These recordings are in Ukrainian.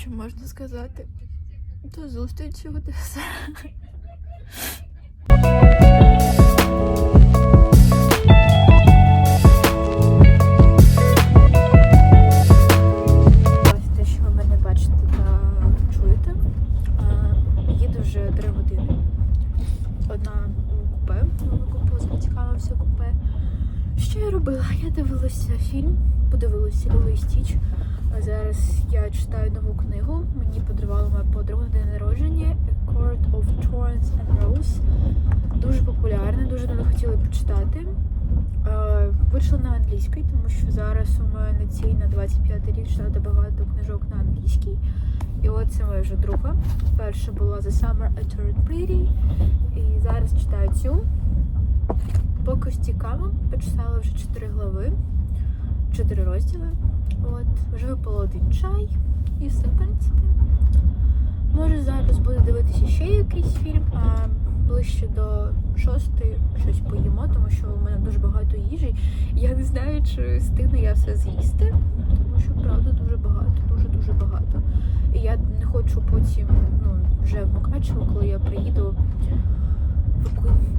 що можна сказати. До зустрічі у. Що я робила? Я дивилася фільм, подивилася Ліло Стіч. Зараз я читаю нову книгу. Мені подарувала моя подруга на день народження A Court of Thorns and Rose. Дуже популярна, дуже давно хотіла почитати. Вийшла на англійській, тому що зараз у мене ціль на 25 рік читати багато книжок на англійській. І от це моя вже друга. Перша була The Summer I Turned Pretty. І зараз читаю цю. Поки цікаво, почитала вже 4 глави, 4 розділи. От, вже випало один чай і все, в принципі. Може зараз буду дивитися ще якийсь фільм, а ближче до шостої щось поїмо, тому що у мене дуже багато їжі. Я не знаю, чи встигну я все з'їсти, тому що правда дуже багато, дуже дуже багато. І я не хочу потім, ну, вже в Мукачево, коли я приїду,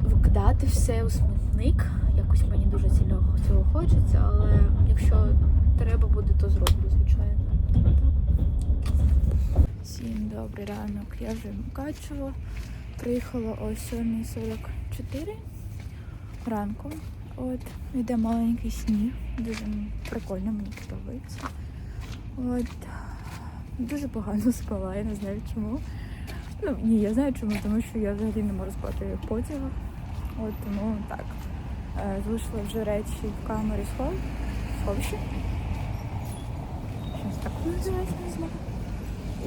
викидати все у смітник. Якось мені дуже цього хочеться, але якщо треба буде, то зроблю, звичайно. Всім добрий ранок. Я вже в Мукачево. Приїхала о 7.44 ранку. От, йде маленький сніг. Дуже прикольно, мені подобається. От. Дуже погано спала, я не знаю чому. Ну, ні, я знаю чому, тому що я взагалі не можу спати в потягах. От тому так. Е, Залишила вже речі в камері схов... сховищі. Щось так називається, не знаю.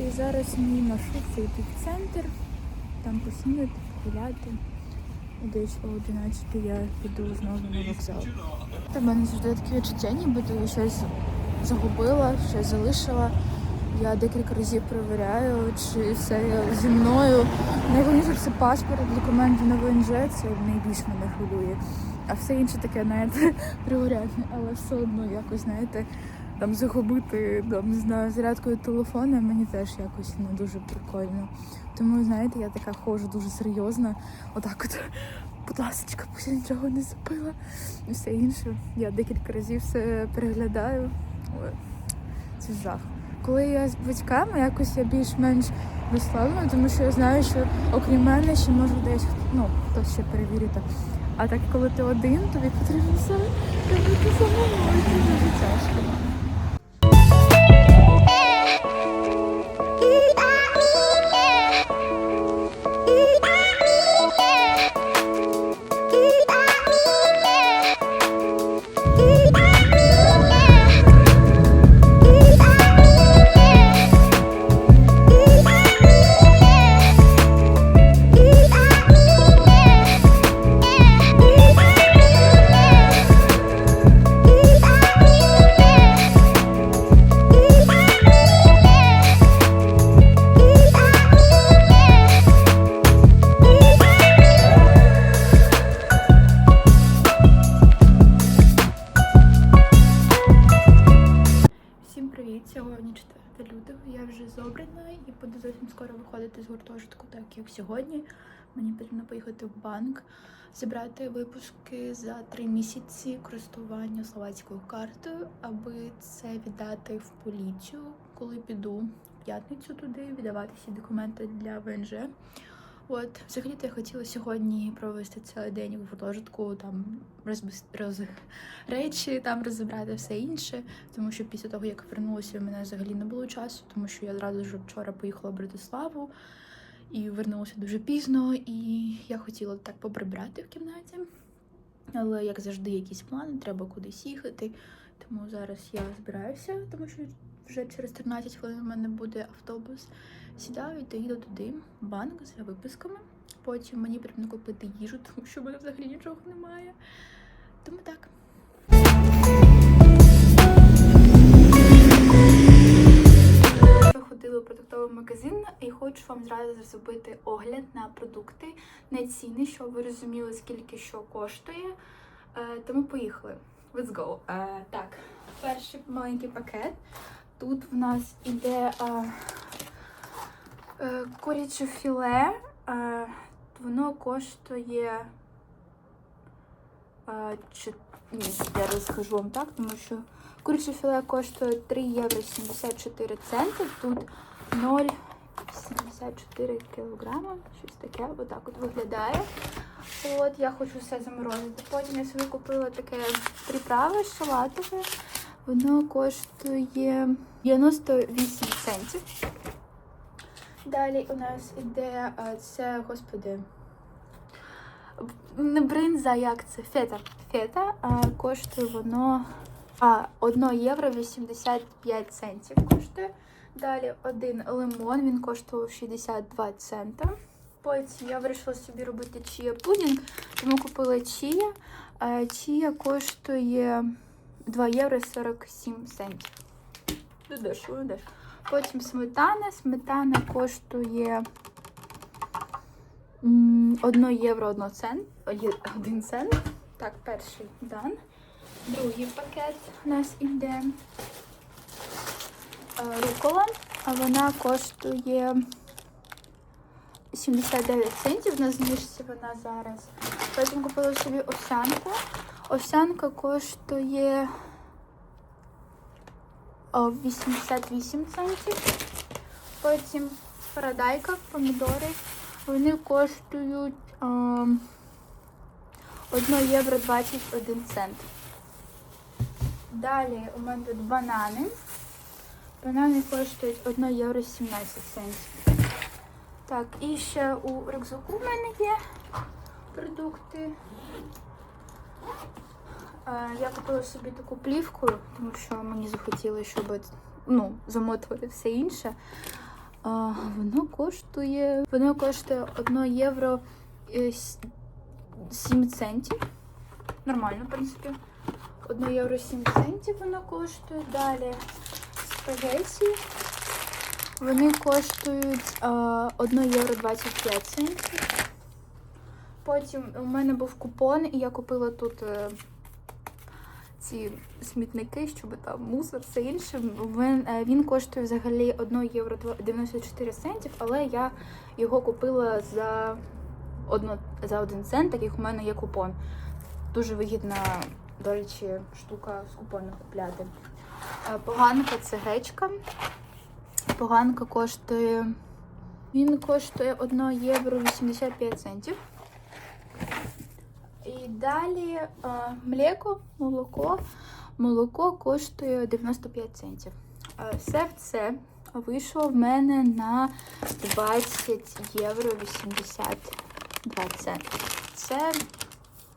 І зараз мій маршрут це йти в центр, там поснідати, погуляти. Десь о 11 я піду знову на вокзал. Та в мене завжди таке відчуття, нібито я щось загубила, щось залишила. Я декілька разів перевіряю, чи все зі мною. Найголовніше це паспорт, документи на ВНЖ, це найбільше мене хвилює. А все інше таке, знаєте, другорядне, але все одно якось, знаєте, там загубити, там, не знаю, зарядкою телефона мені теж якось не дуже прикольно. Тому, знаєте, я така ходжу дуже серйозна. Отак от, будь ласка, я нічого не забила. І все інше. Я декілька разів все переглядаю. Ой, Це жах. Коли я з батьками, якось я більш-менш розслаблена, тому що я знаю, що окрім мене ще може десь ну, хтось ще перевірити. А так, коли ти один, тобі потрібно все робити самому, і це дуже тяжко. Скоро виходити з гуртожитку, так як сьогодні. Мені потрібно поїхати в банк, зібрати випуски за три місяці користування словацькою картою, аби це віддати в поліцію, коли піду в п'ятницю туди, віддавати всі документи для ВНЖ. От, взагалі-то я хотіла сьогодні провести цілий день в гуртожитку, там розбис... роз... речі, там розібрати все інше. Тому що після того, як вернулася, у мене взагалі не було часу, тому що я одразу ж вчора поїхала в Братиславу і вернулася дуже пізно. І я хотіла так поприбрати в кімнаті. Але як завжди, якісь плани, треба кудись їхати. Тому зараз я збираюся, тому що вже через 13 хвилин у мене буде автобус. Сідаю та їду туди, в банк за виписками. Потім мені потрібно купити їжу, тому що в мене взагалі нічого немає. Тому так. Ходили у продуктовий магазин і хочу вам зразу зробити огляд на продукти, на ціни, щоб ви розуміли, скільки що коштує. Е, тому поїхали. Let's go. Е, так, перший маленький пакет. Тут в нас іде а, е, куряче філе. А, воно коштує. А, чи... Ні, я розкажу вам так, тому що куряче філе коштує 3 євро 74 центи. Тут 0,74 кілограма. Щось таке, отак от виглядає. От, я хочу все заморозити. Потім я собі купила таке приправи салатове. Воно коштує 98 центів. Далі у нас іде це, господи, не бринза, як це? Фета. Фета. А, коштує воно а, 1 євро 85 центів коштує. Далі один лимон, він коштував 62 цента. Потім я вирішила собі робити чия пудінг, тому купила чия. А, Чия коштує 2 євро 47 центів. Дешево, дешево. Потім сметана. Сметана коштує 1 євро 1 цент. 1 цент. Так, перший дан. Другий пакет у нас іде е, рукола, а вона коштує 79 центів. На знижці вона зараз. Потім купила собі овсянку. Овсянка коштує 88 центів. Потім парадайка, помідори. Вони коштують о, 1 євро 21 цент. Далі у мене тут банани. Банани коштують 1 євро 17 центів. Так, і ще у рюкзаку в мене є продукти. Е, Я купила собі таку плівку, тому що мені захотілося, щоб ну, замотувати все інше. Воно коштує. Воно коштує 1 євро е, 7 центів. Нормально, в принципі. 1 євро 7 центів воно коштує. Далі спагеті. Вони коштують а, 1 євро 25 центів. Потім у мене був купон, і я купила тут е, ці смітники, щоб там мусор, все інше. Він, е, він коштує взагалі 1 євро 94 центів, але я його купила за, одно, за 1 цент, так як у мене є купон. Дуже вигідна, до речі, штука з купоном купляти. Е, Поганка це гречка. Поганка коштує. Він коштує 1 євро 85 центів. І далі е, млеко, молоко. Молоко коштує 95 центів. Е, все це вийшло в мене на 20 євро 82 центи. Це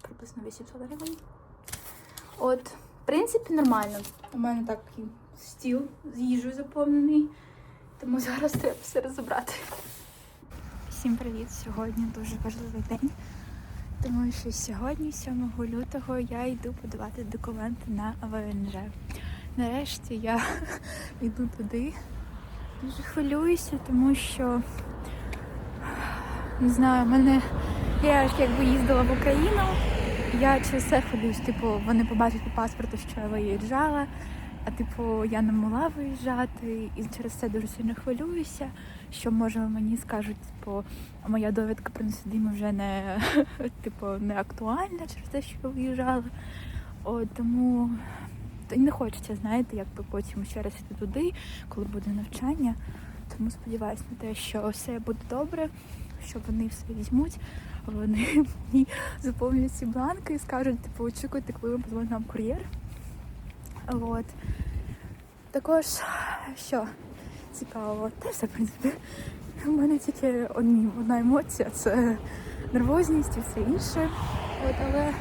приблизно 800 гривень. От, в принципі, нормально. У мене такий стіл з їжею заповнений, тому зараз треба все розібрати. Всім привіт! Сьогодні дуже важливий день. Тому що сьогодні, 7 лютого, я йду подавати документи на ВНЖ. Нарешті я йду туди. Дуже хвилююся, тому що не знаю, мене я якби їздила в Україну. Я через це хвилююсь. Типу, вони побачать по паспорту, що я виїжджала, а типу я не могла виїжджати, і через це дуже сильно хвилююся. Що може мені скажуть, типу, моя довідка про інсудиму вже не типу не актуальна через те, що я виїжджала. От, тому не хочеться, знаєте, якби потім ще раз йти туди, коли буде навчання. Тому сподіваюся на те, що все буде добре, що вони все візьмуть, вони мені заповнять ці бланки і скажуть, типу, очікуйте, коли позвонить нам кур'єр. От. Також, що цікаво, те все, в принципі. У мене тільки одні, одна емоція це нервозність і все інше. От, але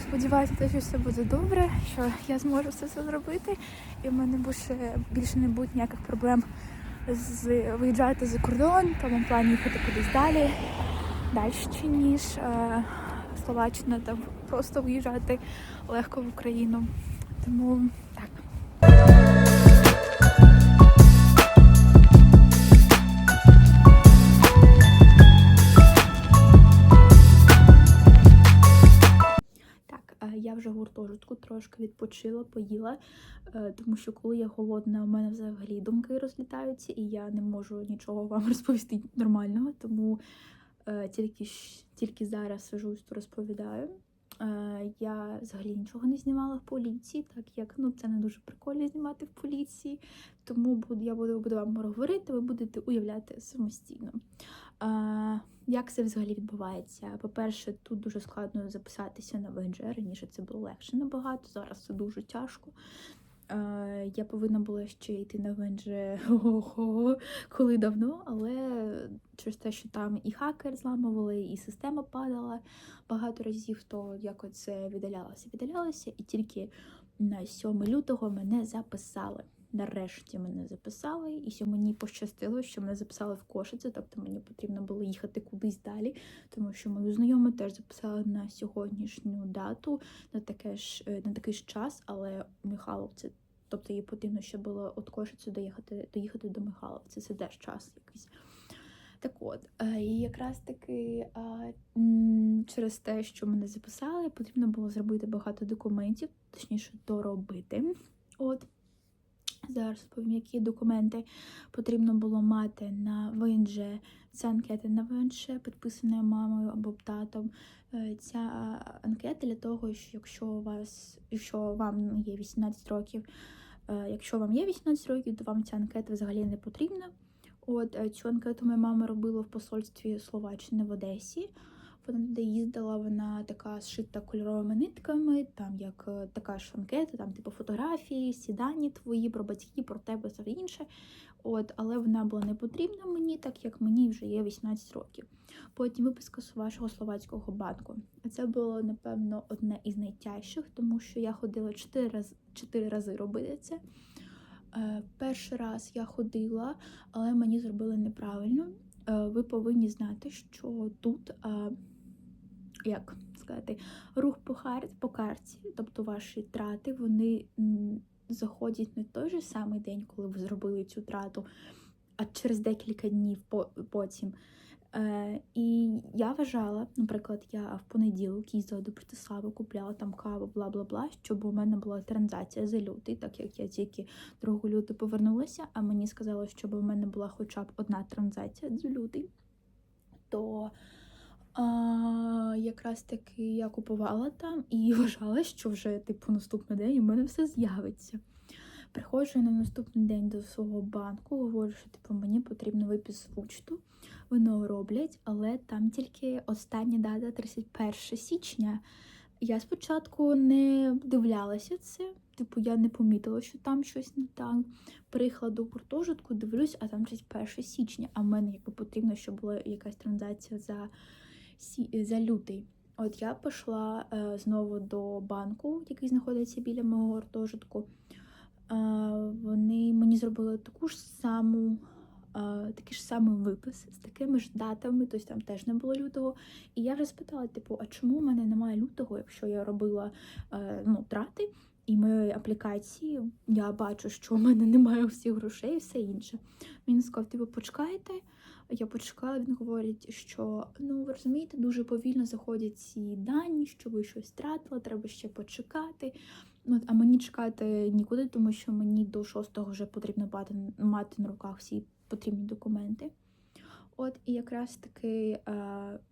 сподіваюся, що все буде добре, що я зможу все це зробити, і в мене більше, більше не буде ніяких проблем з виїжджати за кордон, тому плані їхати кудись далі, далі, ніж е, Словаччина, там просто виїжджати легко в Україну. Тому так. Гуртожитку трошки відпочила, поїла, е, тому що коли я голодна, у мене взагалі думки розлітаються, і я не можу нічого вам розповісти нормального, тому е, тільки, тільки зараз сижусь, то розповідаю. Е, Я взагалі нічого не знімала в поліції, так як ну це не дуже прикольно знімати в поліції. Тому я буду, буду вам говорити, ви будете уявляти самостійно. Як це взагалі відбувається? По-перше, тут дуже складно записатися на ВНЖ. Раніше це було легше набагато, зараз це дуже тяжко. Я повинна була ще йти на ВНЖ коли давно, але через те, що там і хакер зламували, і система падала багато разів, то якось це віддалялося, віддалялося, і тільки на 7 лютого мене записали. Нарешті мене записали, і мені пощастило, що мене записали в Кошице, тобто мені потрібно було їхати кудись далі, тому що мою знайому теж записали на сьогоднішню дату, на таке ж е, на такий ж час, але Михайлов це. Тобто їй потрібно ще було від Кошиці доїхати, доїхати до Михайловці. Це теж час якийсь. Так от, е, і якраз таки через те, що мене записали, потрібно було зробити багато документів, точніше, доробити. От. Зараз розповім, які документи потрібно було мати на ВНЖ. Це анкета на ВНЖ, підписана мамою або татом. Е, Ця анкета для того, що якщо у вас, якщо вам є 18 років, е, якщо вам є 18 років, то вам ця анкета взагалі не потрібна. От е, цю анкету моя мама робила в посольстві Словаччини в Одесі. Вона туди їздила, вона така зшита кольоровими нитками, там як е, така ж анкета, там типу фотографії, всі твої про батьків, про тебе все інше. От, але вона була не потрібна мені, так як мені вже є 18 років. Потім виписка з вашого словацького банку. Це було, напевно, одне із найтяжчих, тому що я ходила 4 рази, 4 рази робити це. Е, Перший раз я ходила, але мені зробили неправильно. Е, Ви повинні знати, що тут, як сказати, рух по, хар... по карті, тобто ваші трати, вони заходять не той же самий день, коли ви зробили цю трату, а через декілька днів по- потім. Е, і я вважала, наприклад, я в понеділок їздила до Братислави, купляла там каву, бла бла бла, щоб у мене була транзакція за лютий, так як я тільки 2 лютого повернулася, а мені сказали, щоб у мене була хоча б одна транзакція за лютий, то а, якраз таки я купувала там і вважала, що вже типу наступний день у мене все з'явиться. Приходжу на наступний день до свого банку, говорю, що типу мені потрібно випис учту. Воно роблять, але там тільки остання дата 31 січня. Я спочатку не дивлялася це, типу я не помітила, що там щось не так. Приїхала до гуртожитку, дивлюсь, а там 31 січня, а в мене якби потрібно, щоб була якась транзакція за. За лютий. От я пішла е, знову до банку, який знаходиться біля мого гуртожитку. Е, вони мені зробили таку ж саму, е, такий ж самий випис з такими ж датами, тобто там теж не було лютого. І я вже спитала, типу, а чому в мене немає лютого, якщо я робила е, ну, трати і моєї аплікації, я бачу, що в мене немає всіх грошей і все інше. Він сказав, типу, почекайте. Я почекала, він говорить, що ну ви розумієте, дуже повільно заходять ці дані, що ви щось втратили, треба ще почекати. От, а мені чекати нікуди, тому що мені до 6-го вже потрібно мати, мати на руках всі потрібні документи. От, і якраз таки е,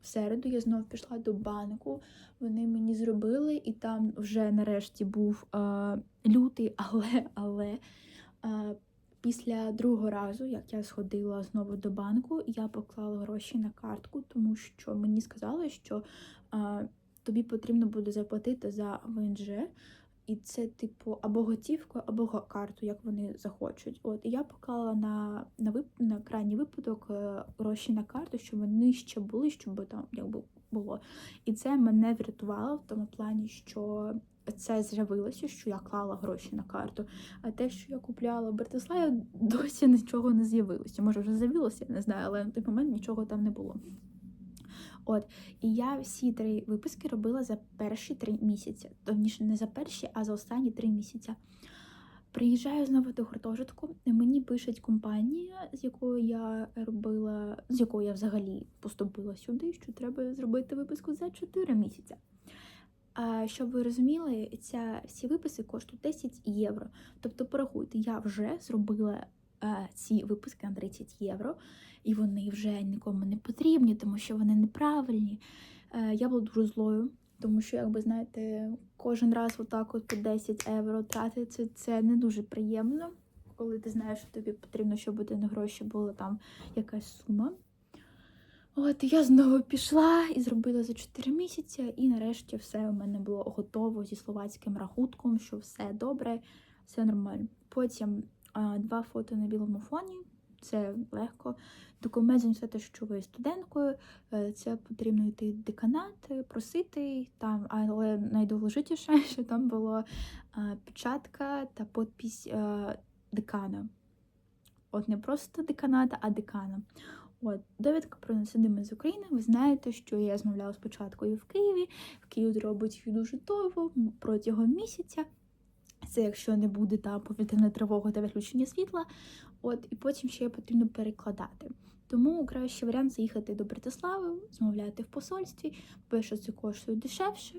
в середу я знов пішла до банку. Вони мені зробили, і там вже нарешті був е, лютий, але, але е, після другого разу, як я сходила знову до банку, я поклала гроші на картку, тому що мені сказали, що е, тобі потрібно буде заплатити за ВНЖ. І це, типу, або готівку, або карту, як вони захочуть. От і я поклала на, на, вип... на крайній випадок е, гроші на карту, щоб вони ще були, щоб там якби було. І це мене врятувало в тому плані, що це з'явилося, що я клала гроші на карту. А те, що я купляла в Братиславі, досі нічого не з'явилося. Може, вже з'явилося, я не знаю, але на той момент нічого там не було. От, і я всі три виписки робила за перші три місяці. Точніше, не за перші, а за останні три місяці. Приїжджаю знову до гуртожитку, і мені пишуть компанія, з якою я робила, з якою я взагалі поступила сюди, що треба зробити виписку за 4 місяці. А щоб ви розуміли, ця всі виписки коштують 10 євро. Тобто, порахуйте, я вже зробила е, ці виписки на 30 євро, і вони вже нікому не потрібні, тому що вони неправильні. Е, я була дуже злою, тому що, якби знаєте, кожен раз отак от по 10 євро тратити це не дуже приємно, коли ти знаєш, що тобі потрібно, щоб на гроші була там якась сума. От я знову пішла і зробила за 4 місяці, і нарешті все у мене було готово зі словацьким рахунком, що все добре, все нормально. Потім а, два фото на білому фоні. Це легко. Документ заніс що ви студенткою. Е, Це потрібно йти в деканат, е, просити там, але найдовложитіше, що там була печатка та підпись е, декана. От не просто деканата, а декана. От, довідка про насадими з України. Ви знаєте, що я розмовляла спочатку і в Києві. В Києві робить їх дуже довго, протягом місяця. Це якщо не буде там повітряна тривога та відключення світла. От, і потім ще потрібно перекладати. Тому кращий варіант це їхати до Братислави, замовляти в посольстві. Перше, це коштує дешевше,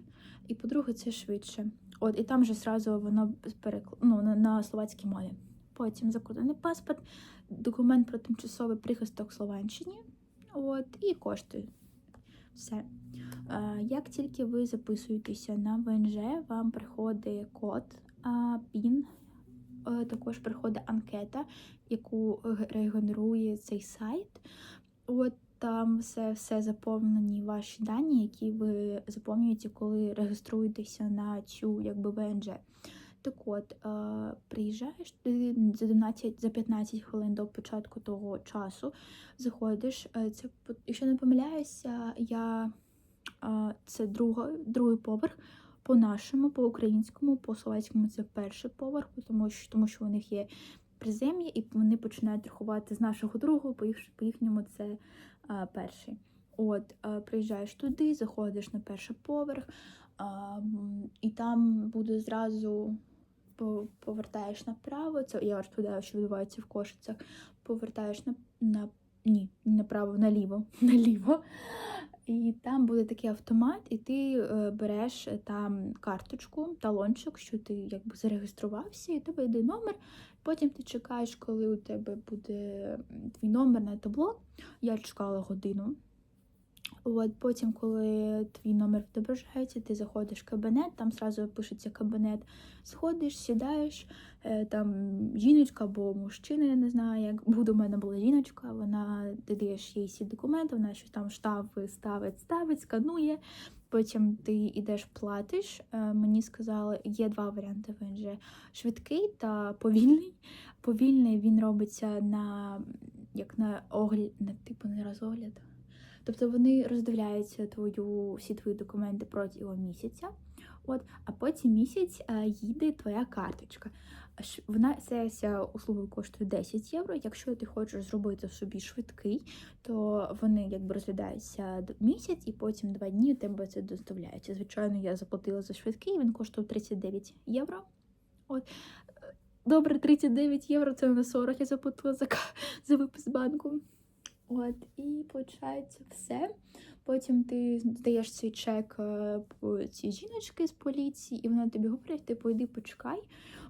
і по-друге, це швидше. От, і там же зразу воно перекл... ну, на, на словацькій мові. Потім закордонний паспорт, документ про тимчасовий прихисток Словенщині. От, і коштує. Все. Як тільки ви записуєтеся на ВНЖ, вам приходить код, ПІН, е, також приходить анкета, яку регенерує цей сайт. От там все, все заповнені ваші дані, які ви заповнюєте, коли реєструєтеся на цю якби ВНЖ. Так от, е, приїжджаєш ти за 12, за 15 хвилин до початку того часу, заходиш. е, Це, якщо не помиляюся, я е, це друга, другий поверх. По нашому, по українському, по словацькому це перший поверх, тому що, тому що у них є призем'я, і вони починають рахувати з нашого другого, по, їх, по їхньому це е, перший. От, е, приїжджаєш туди, заходиш на перший поверх, а, і там буде зразу повертаєш направо. Це я розповідаю, що відбувається в кошицях. Повертаєш на, на ні, направо, наліво, наліво. І там буде такий автомат, і ти е, береш там карточку, талончик, що ти якби зареєструвався, і тебе йде номер. Потім ти чекаєш, коли у тебе буде твій номер на табло. Я чекала годину. От потім, коли твій номер відображається, ти заходиш в кабінет, там зразу пишеться кабінет, сходиш, сідаєш, е, там жіночка або мужчина, я не знаю, як буде у мене була жіночка, вона ти даєш їй всі документи, вона щось там штампи ставить, ставить, сканує. Потім ти йдеш, платиш. Е, Мені сказали, є два варіанти ВНЖ: швидкий та повільний. Повільний він робиться на як на огляд, на типу не розогляд. Тобто вони роздивляються твою всі твої документи протягом місяця. От, а потім місяць е, їде твоя карточка. Вона ця услуга коштує 10 євро. Якщо ти хочеш зробити собі швидкий, то вони якби розглядаються місяць і потім два дні тебе це доставляється. Звичайно, я заплатила за швидкий, він коштував 39 євро. От. Е, Добре, 39 євро це на 40 я заплатила за, за випис банку. От, і виходить все. Потім ти здаєш свій чек е, цій жіночки з поліції, і вона тобі говорить, типу, йди почекай,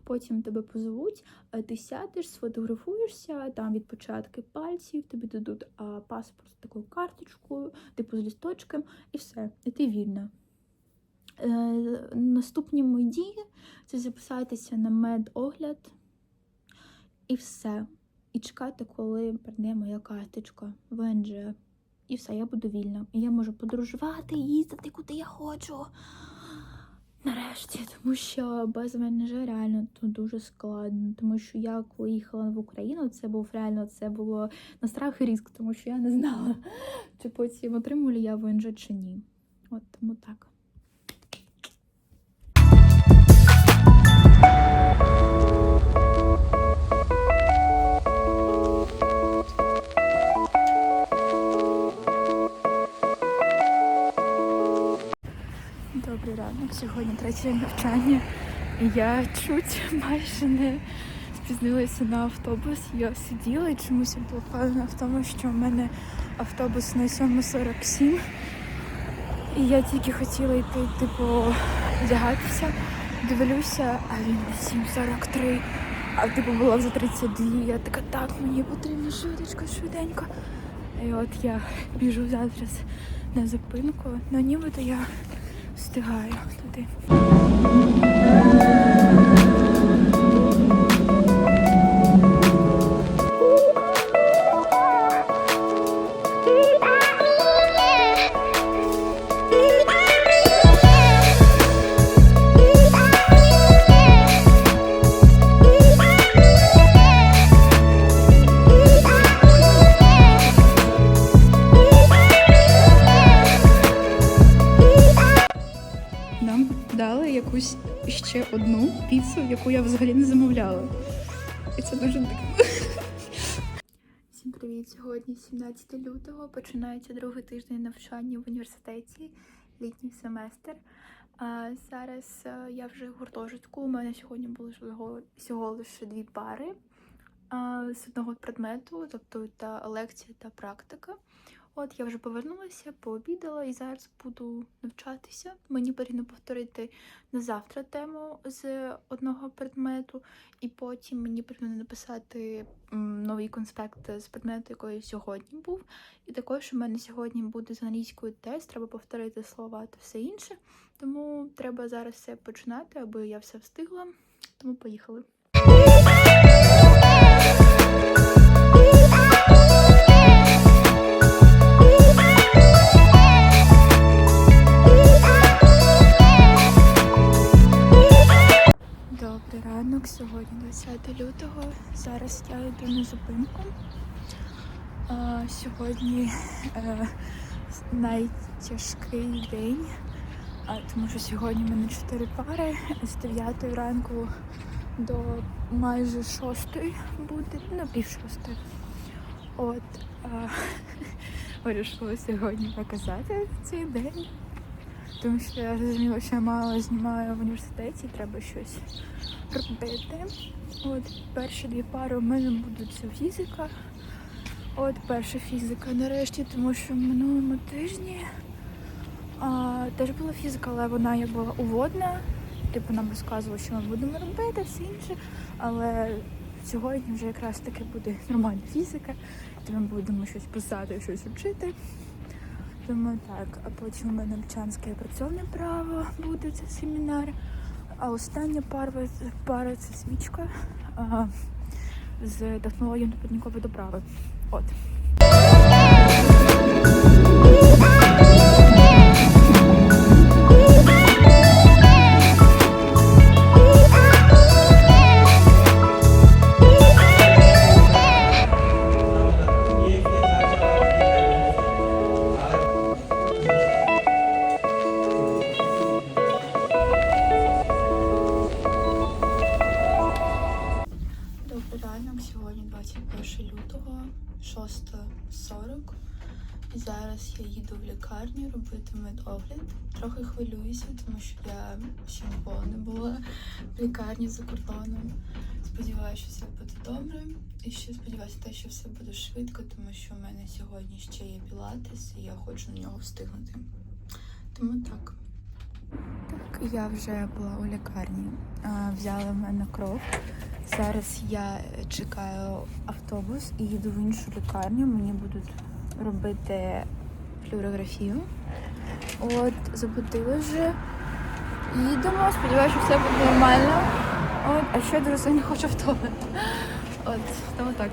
потім тебе позовуть, е, ти сядеш, сфотографуєшся, там відпечатки пальців, тобі дадуть а, паспорт з такою карточкою, типу з лісточком, і все, і ти вільна. Е, наступні мої дії це записатися на медогляд і все. І чекати, коли прийде моя карточка ВНЖ. І все, я буду вільна. І я можу подорожувати, їздити куди я хочу. Нарешті, тому що без ВНЖ реально тут дуже складно. Тому що я коли їхала в Україну, це був реально це було на страх і ризик, тому що я не знала, чи потім отримую я ВНЖ чи ні. От тому так. Добрий ранок. Сьогодні третій день навчання. І я чуть майже не спізнилася на автобус. Я сиділа і чомусь я була впевнена в тому, що в мене автобус на 7.47. І я тільки хотіла йти, типу, вдягатися. Дивлюся, а він 7.43. А типу було вже 32. Я така, так, мені потрібно швидко, швиденько. І от я біжу зараз на зупинку. Ну нібито я встигаю туди. Сьогодні 17 лютого. Починається другий тиждень навчання в університеті, літній семестр. А зараз е, я вже в гуртожитку. У мене сьогодні було всього, лише дві пари з одного предмету, тобто та лекція та практика. От я вже повернулася, пообідала і зараз буду навчатися. Мені потрібно повторити на завтра тему з одного предмету, і потім мені потрібно написати новий конспект з предмету, який сьогодні був. І також у мене сьогодні буде з англійською тест, треба повторити слова та все інше. Тому треба зараз все починати, аби я все встигла. Тому поїхали. Добрий ранок, сьогодні 20 лютого. Зараз я йду на зупинку. А, сьогодні е, найтяжкий день, а, тому що сьогодні в мене 4 пари з 9 ранку до майже 6 буде, ну пів шостої. От а, вирішила сьогодні показати цей день. Тому що я зрозуміла, що я мало знімаю в університеті, треба щось робити. От перші дві пари у мене будуть фізика. От перша фізика нарешті, тому що в минулому тижні а, теж була фізика, але вона як була уводна. Типу нам розказували, що ми будемо робити, все інше. Але сьогодні вже якраз таки буде нормальна фізика, де ми будемо щось писати, щось вчити. Тому так, а потім у і працьовне право буде це семінар. А остання пара, пара це свічка а, з технологією нападникової доправи. От. Зараз я їду в лікарню робити медогляд. Трохи хвилююся, тому що я ще ніколи не була в лікарні за кордоном. Сподіваюся, що все буде добре. І ще сподіваюся, те, що все буде швидко, тому що в мене сьогодні ще є пілатес, і я хочу на нього встигнути. Тому так. Так, я вже була у лікарні. Взяли в мене кров. Зараз я чекаю автобус і їду в іншу лікарню. Мені будуть робити флюорографію. От, забудили вже. Їдемо, сподіваюся, що все буде нормально. От, а ще дуже сильно хочу в туалет. От, тому так.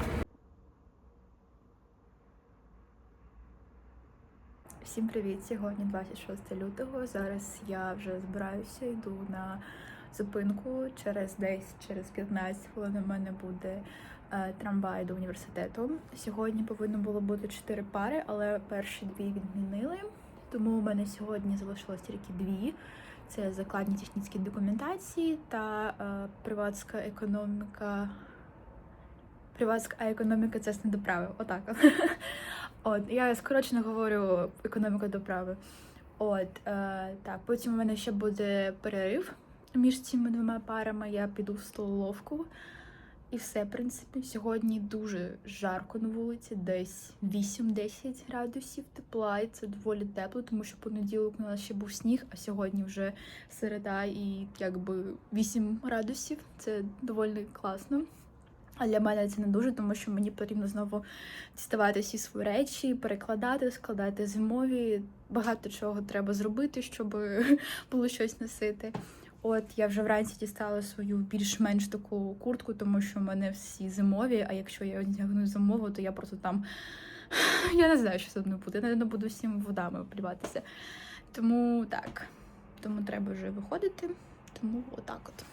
Всім привіт! Сьогодні 26 лютого. Зараз я вже збираюся, йду на зупинку. Через десь через 15 хвилин у мене буде трамвай до університету. Сьогодні повинно було бути 4 пари, але перші дві відмінили. Тому у мене сьогодні залишилось тільки дві. Це закладні технічні документації та е, приватська економіка. Приватська економіка це не доправи. Отак. От, я скорочено говорю економіка доправи. От, е, так, потім у мене ще буде перерив між цими двома парами. Я піду в столовку І все, в принципі, сьогодні дуже жарко на вулиці, десь 8-10 градусів тепла, і це доволі тепло, тому що понеділок у нас ще був сніг, а сьогодні вже середа і якби 8 градусів. Це доволі класно. А для мене це не дуже, тому що мені потрібно знову діставати всі свої речі, перекладати, складати зимові. Багато чого треба зробити, щоб було щось носити. От я вже вранці дістала свою більш-менш таку куртку, тому що в мене всі зимові. А якщо я одягну зимову, то я просто там я не знаю, що це мною буде. Не буду всім водами обливатися. Тому так. Тому треба вже виходити. Тому отак от.